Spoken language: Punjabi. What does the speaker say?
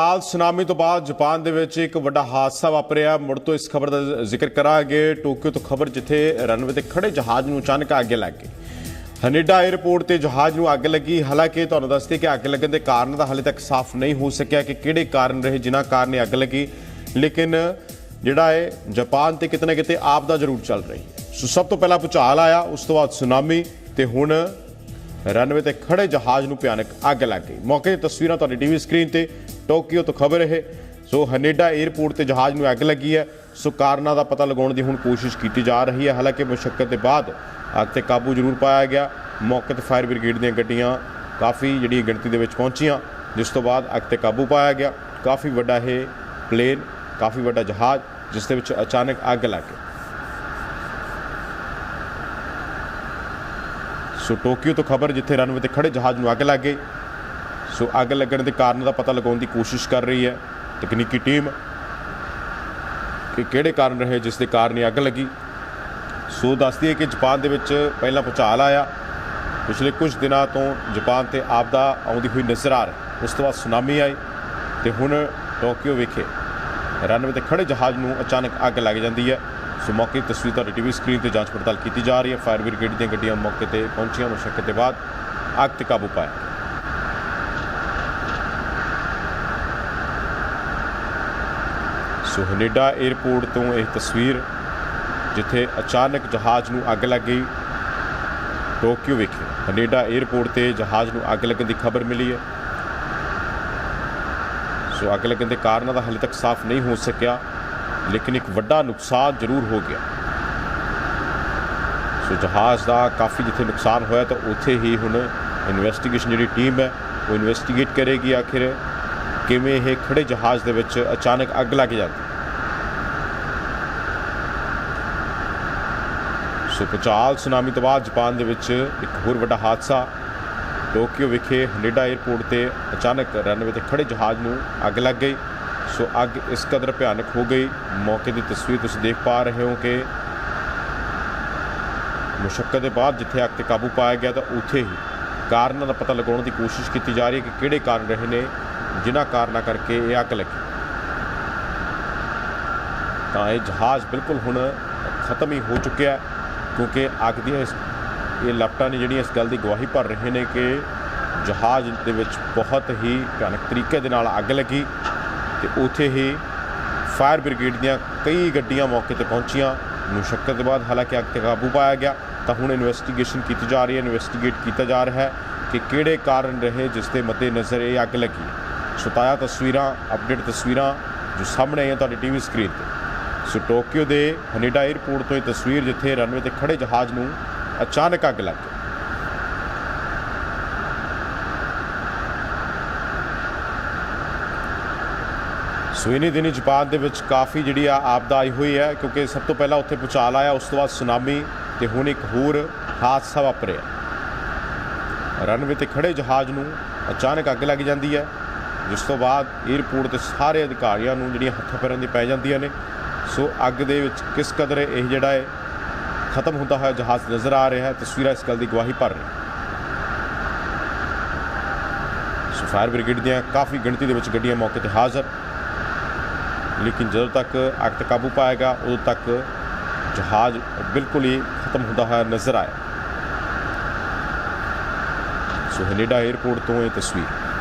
ਹਾਲ ਸੁਨਾਮੀ ਤੋਂ ਬਾਅਦ ਜਾਪਾਨ ਦੇ ਵਿੱਚ ਇੱਕ ਵੱਡਾ ਹਾਦਸਾ ਵਾਪਰਿਆ। ਮੁੜ ਤੋਂ ਇਸ ਖਬਰ ਦਾ ਜ਼ਿਕਰ ਕਰਾਂਗੇ। ਟੋਕੀਓ ਤੋਂ ਖਬਰ ਜਿੱਥੇ ਰਨਵੇ ਤੇ ਖੜੇ ਜਹਾਜ਼ ਨੂੰ ਅਚਾਨਕ ਅੱਗ ਲੱਗ ਗਈ ਹਨੇਡਾ 에ਅਰਪੋਰਟ ਤੇ ਜਹਾਜ਼ ਨੂੰ ਅੱਗ ਲੱਗੀ। ਹਾਲਾਂਕਿ ਤੁਹਾਨੂੰ ਦੱਸਦੇ ਕਿ ਅੱਗ ਲੱਗਣ ਦੇ ਕਾਰਨ ਦਾ ਹਾਲੇ ਤੱਕ ਸਾਫ਼ ਨਹੀਂ ਹੋ ਸਕਿਆ ਕਿ ਕਿਹੜੇ ਕਾਰਨ ਰਹੇ ਜਿਨ੍ਹਾਂ ਕਾਰਨ ਇਹ ਅੱਗ ਲੱਗੀ। ਲੇਕਿਨ ਜਿਹੜਾ ਹੈ ਜਾਪਾਨ ਤੇ ਕਿਤੇ ਨਾ ਕਿਤੇ ਆਪ ਦਾ ਜ਼ਰੂਰ ਚੱਲ ਰਹੀ ਹੈ। ਸੋ ਸਭ ਤੋਂ ਪਹਿਲਾਂ ਭੂਚਾਲ ਆਇਆ, ਉਸ ਤੋਂ ਬਾਅਦ ਸੁਨਾਮੀ ਤੇ ਹੁਣ ਰਨਵੇ ਤੇ ਖੜੇ ਜਹਾਜ਼ ਨੂੰ ਭਿਆਨਕ ਅੱਗ ਲੱਗ ਗਈ। ਮੌਕੇ ਦੀ ਤਸਵੀਰਾਂ ਤੁਹਾਡੀ ਟੀਵੀ ਸਕਰੀਨ ਤੇ। ਟੋਕੀਓ ਤੋਂ ਖਬਰ ਹੈ ਸੋ ਹਨੇਡਾ 에ਅਰਪੋਰਟ ਤੇ ਜਹਾਜ਼ ਨੂੰ ਅੱਗ ਲੱਗੀ ਹੈ। ਸੋ ਕਾਰਨਾਂ ਦਾ ਪਤਾ ਲਗਾਉਣ ਦੀ ਹੁਣ ਕੋਸ਼ਿਸ਼ ਕੀਤੀ ਜਾ ਰਹੀ ਹੈ। ਹਾਲਾਂਕਿ ਮੁਸ਼ਕਲ ਦੇ ਬਾਅਦ ਅੱਗ ਤੇ ਕਾਬੂ ਜ਼ਰੂਰ ਪਾਇਆ ਗਿਆ। ਮੌਕੇ ਤੇ ਫਾਇਰ ਬ੍ਰਿਗੇਡ ਦੀਆਂ ਗੱਡੀਆਂ ਕਾਫੀ ਜਿਹੜੀ ਗਿਣਤੀ ਦੇ ਵਿੱਚ ਪਹੁੰਚੀਆਂ, ਜਿਸ ਤੋਂ ਬਾਅਦ ਅੱਗ ਤੇ ਕਾਬੂ ਪਾਇਆ ਗਿਆ। ਕਾਫੀ ਵੱਡਾ ਇਹ ਪਲੇਨ, ਕਾਫੀ ਵੱਡਾ ਜਹਾਜ਼, ਜਿਸ ਦੇ ਵਿੱਚ ਅਚਾਨਕ ਅੱਗ ਲੱਗ ਗਈ। ਸੋ ਟੋਕੀਓ ਤੋਂ ਖਬਰ ਜਿੱਥੇ ਰਨਵੇ ਤੇ ਖੜੇ ਜਹਾਜ਼ ਨੂੰ ਅੱਗ ਲੱਗ ਗਈ। ਸੋ ਅੱਗ ਲੱਗਣ ਦੇ ਕਾਰਨ ਦਾ ਪਤਾ ਲਗਾਉਣ ਦੀ ਕੋਸ਼ਿਸ਼ ਕਰ ਰਹੀ ਹੈ। ਤਕਨੀਕੀ ਟੀਮ ਕਿ ਕਿਹੜੇ ਕਾਰਨ ਰਹੇ ਜਿਸ ਦੇ ਕਾਰਨ ਇਹ ਅੱਗ ਲੱਗੀ। ਸੋ ਦੱਸਦੀ ਹੈ ਕਿ ਜਾਪਾਨ ਦੇ ਵਿੱਚ ਪਹਿਲਾਂ ਭੂਚਾਲ ਆਇਆ। ਪਿਛਲੇ ਕੁਝ ਦਿਨਾਂ ਤੋਂ ਜਾਪਾਨ ਤੇ ਆਪਦਾ ਆਉਂਦੀ ਹੋਈ ਨਜ਼ਰ ਆ ਰਹੀ। ਉਸ ਤੋਂ ਬਾਅਦ ਸੁਨਾਮੀ ਆਈ ਤੇ ਹੁਣ ਟੋਕੀਓ ਵਿਖੇ ਰਨਵੇ ਤੇ ਖੜੇ ਜਹਾਜ਼ ਨੂੰ ਅਚਾਨਕ ਅੱਗ ਲੱਗ ਜਾਂਦੀ ਹੈ। ਸੋ ਮੌਕੇ ਦੀ ਤਸਵੀਰ ਤੁਹਾਡੀ ਟੀਵੀ ਸਕਰੀਨ ਤੇ ਜਾਂਚ ਪੜਤਾਲ ਕੀਤੀ ਜਾ ਰਹੀ ਹੈ। ਫਾਇਰ ਬ੍ਰਿਗੇਡ ਦੀਆਂ ਗੱਡੀਆਂ ਮੌਕੇ ਤੇ ਪਹੁੰਚੀਆਂ। ਮੁਸ਼ਕਲ ਦੇ ਬਾਅਦ ਅੱਗ ਤੇ ਕਾਬੂ ਪਾਇਆ। ਸੋ ਹਨੇਡਾ 에ਅਰਪੋਰਟ ਤੋਂ ਇਹ ਤਸਵੀਰ, ਜਿੱਥੇ ਅਚਾਨਕ ਜਹਾਜ਼ ਨੂੰ ਅੱਗ ਲੱਗ ਗਈ, ਟੋਕੀਓ ਵਿਖੇ। ਹਨੇਡਾ 에ਅਰਪੋਰਟ ਤੇ ਜਹਾਜ਼ ਨੂੰ ਅੱਗ ਲੱਗਣ ਦੀ ਖਬਰ ਮਿਲੀ ਹੈ। ਸੋ ਅੱਗ ਲੱਗਣ ਦੇ ਕਾਰਨਾਂ ਦਾ ਹਾਲੇ ਤੱਕ ਸਾਫ਼ ਨਹੀਂ ਹੋ ਸਕਿਆ। ਲੇਕਿਨ ਇੱਕ ਵੱਡਾ ਨੁਕਸਾਨ ਜ਼ਰੂਰ ਹੋ ਗਿਆ। ਸੋ ਜਹਾਜ਼ ਦਾ ਕਾਫੀ ਜਿੱਥੇ ਨੁਕਸਾਨ ਹੋਇਆ ਤਾਂ ਉੱਥੇ ਹੀ ਹੁਣ ਇਨਵੈਸਟੀਗੇਸ਼ਨ ਜਿਹੜੀ ਟੀਮ ਹੈ, ਉਹ ਇਨਵੈਸਟੀਗੇਟ ਕਰੇਗੀ ਆਖਿਰ ਕਿਵੇਂ ਇਹ ਖੜੇ ਜਹਾਜ਼ ਦੇ ਵਿੱਚ ਅਚਾਨਕ ਅੱਗ ਲੱਗ ਜਾਂਦੀ। ਸੋ ਭੂਚਾਲ ਸੁਨਾਮੀ ਤੋਂ ਬਾਅਦ ਜਾਪਾਨ ਦੇ ਵਿੱਚ ਇੱਕ ਹੋਰ ਵੱਡਾ ਹਾਦਸਾ, ਟੋਕੀਓ ਵਿਖੇ ਹਨੇਡਾ 에ਅਰਪੋਰਟ ਤੇ ਅਚਾਨਕ ਰਨਵੇ ਤੇ ਖੜੇ ਜਹਾਜ਼ ਨੂੰ ਅੱਗ ਲੱਗ ਗਈ। ਸੋ ਅੱਗ ਇਸ ਕਦਰ ਭਿਆਨਕ ਹੋ ਗਈ। ਮੌਕੇ ਦੀ ਤਸਵੀਰ ਤੁਸੀਂ ਦੇਖ ਪਾ ਰਹੇ ਹੋ ਕਿ ਮੁਸ਼ਕਲ ਦੇ ਬਾਅਦ ਜਿੱਥੇ ਅੱਗ ਤੇ ਕਾਬੂ ਪਾਇਆ ਗਿਆ ਤਾਂ ਉੱਥੇ ਹੀ ਕਾਰਨਾਂ ਦਾ ਪਤਾ ਲਗਾਉਣ ਦੀ ਕੋਸ਼ਿਸ਼ ਕੀਤੀ ਜਾ ਰਹੀ ਹੈ ਕਿ ਕਿਹੜੇ ਕਾਰਨ ਰਹੇ ਨੇ, ਜਿਨ੍ਹਾਂ ਕਾਰਨਾਂ ਕਰਕੇ ਇਹ ਅੱਗ ਲੱਗੀ। ਤਾਂ ਇਹ ਜਹਾਜ਼ ਬਿਲਕੁਲ ਹੁਣ ਖਤਮ ਹੀ ਹੋ ਚੁੱਕਿਆ ਕਿਉਂਕਿ ਅੱਗ ਦੀਆਂ ਇਸ, ਇਹ ਲਪਟਾਂ ਨੇ ਜਿਹੜੀਆਂ ਇਸ ਗੱਲ ਦੀ ਗਵਾਹੀ ਭਰ ਰਹੇ ਨੇ ਕਿ ਜਹਾਜ਼ ਦੇ ਵਿੱਚ ਬਹੁਤ ਹੀ ਭਿਆਨਕ ਤਰੀਕੇ ਦੇ ਨਾਲ ਅੱਗ ਲੱਗੀ। ਤੇ ਉੱਥੇ ਹੀ ਫਾਇਰ ਬ੍ਰਿਗੇਡ ਦੀਆਂ ਕਈ ਗੱਡੀਆਂ ਮੌਕੇ ਤੇ ਪਹੁੰਚੀਆਂ। ਮੁਸ਼ਕਲ ਦੇ ਬਾਅਦ ਹਾਲਾਂਕਿ ਅੱਗ ਤੇ ਕਾਬੂ ਪਾਇਆ ਗਿਆ, ਤਾਂ ਹੁਣ ਇਨਵੈਸਟੀਗੇਸ਼ਨ ਕੀਤੀ ਜਾ ਰਹੀ ਹੈ। ਇਨਵੈਸਟੀਗੇਟ ਕੀਤਾ ਜਾ ਰਿਹਾ ਹੈ ਕਿ ਕਿਹੜੇ ਕਾਰਨ ਰਹੇ ਜਿਸ ਦੇ ਮੱਦੇ ਨਜ਼ਰ ਇਹ ਅੱਗ ਲੱਗੀ। ਸੋ ਤਾਜ਼ਾ ਤਸਵੀਰਾਂ ਅਪਡੇਟ ਤਸਵੀਰਾਂ ਜੋ ਸਾਹਮਣੇ ਆਈਆਂ ਤੁਹਾਡੀ ਟੀਵੀ ਸਕਰੀਨ ਤੇ। ਸੋ ਟੋਕੀਓ ਦੇ ਹਨੇਡਾ 에ਅਰਪੋਰਟ ਤੋਂ ਇਹ ਤਸਵੀਰ ਜਿੱਥੇ ਰਨਵੇ ਤੇ ਖੜੇ ਜਹਾਜ਼ ਨੂੰ ਅਚਾਨਕ ਅੱਗ ਲੱਗ ਗਈ ਸੋ ਇਨੀ ਦਿਨੀ ਜਾਪਾਨ ਦੇ ਵਿੱਚ ਕਾਫੀ ਜਿਹੜੀ ਆ ਆਪਦਾ ਆਈ ਹੋਈ ਹੈ, ਕਿਉਂਕਿ ਸਭ ਤੋਂ ਪਹਿਲਾਂ ਉੱਥੇ ਭੂਚਾਲ ਆਇਆ, ਉਸ ਤੋਂ ਬਾਅਦ ਸੁਨਾਮੀ ਤੇ ਹੁਣ ਇੱਕ ਹੋਰ ਹਾਦਸਾ ਵਾਪਰਿਆ। ਰਨਵੇ ਤੇ ਖੜੇ ਜਹਾਜ਼ ਨੂੰ ਅਚਾਨਕ ਅੱਗ ਲੱਗ ਜਾਂਦੀ ਹੈ, ਜਿਸ ਤੋਂ ਬਾਅਦ 에ਅਰਪੋਰਟ ਤੇ ਸਾਰੇ ਅਧਿਕਾਰੀਆਂ ਨੂੰ ਜਿਹੜੀਆਂ ਹੱਥਾਂ ਪੈਰਾਂ ਦੀ ਪੈ ਜਾਂਦੀਆਂ ਨੇ। ਸੋ ਅੱਗ ਦੇ ਵਿੱਚ ਕਿਸ ਕਦਰ ਇਹ ਜਿਹੜਾ ਹੈ, ਖਤਮ ਹੁੰਦਾ ਹੋਇਆ ਜਹਾਜ਼ ਨਜ਼ਰ ਆ ਰਿਹਾ ਹੈ, ਤਸਵੀਰਾਂ ਇਸ ਗੱਲ ਦੀ ਗਵਾਹੀ ਭਰ ਰਹੀ ਸੋ ਫਾਇਰ ਬ੍ਰਿਗੇਡ ਦੀਆਂ ਕਾਫੀ ਗਿਣਤੀ ਦੇ ਵਿੱਚ ਗੱਡੀਆਂ ਮੌਕੇ ਤੇ ਹਾਜ਼ਰ। ਲੇਕਿਨ ਜਦੋਂ ਤੱਕ ਅਕਤ ਕਾਬੂ ਪਾਏਗਾ, ਉਦੋਂ ਤੱਕ ਜਹਾਜ਼ ਬਿਲਕੁਲ ਹੀ ਖਤਮ ਹੁੰਦਾ ਹੋਇਆ ਨਜ਼ਰ ਆਇਆ। ਸੋ ਹਨੇਡਾ 에ਅਰਪੋਰਟ ਤੋਂ ਇਹ ਤਸਵੀਰ।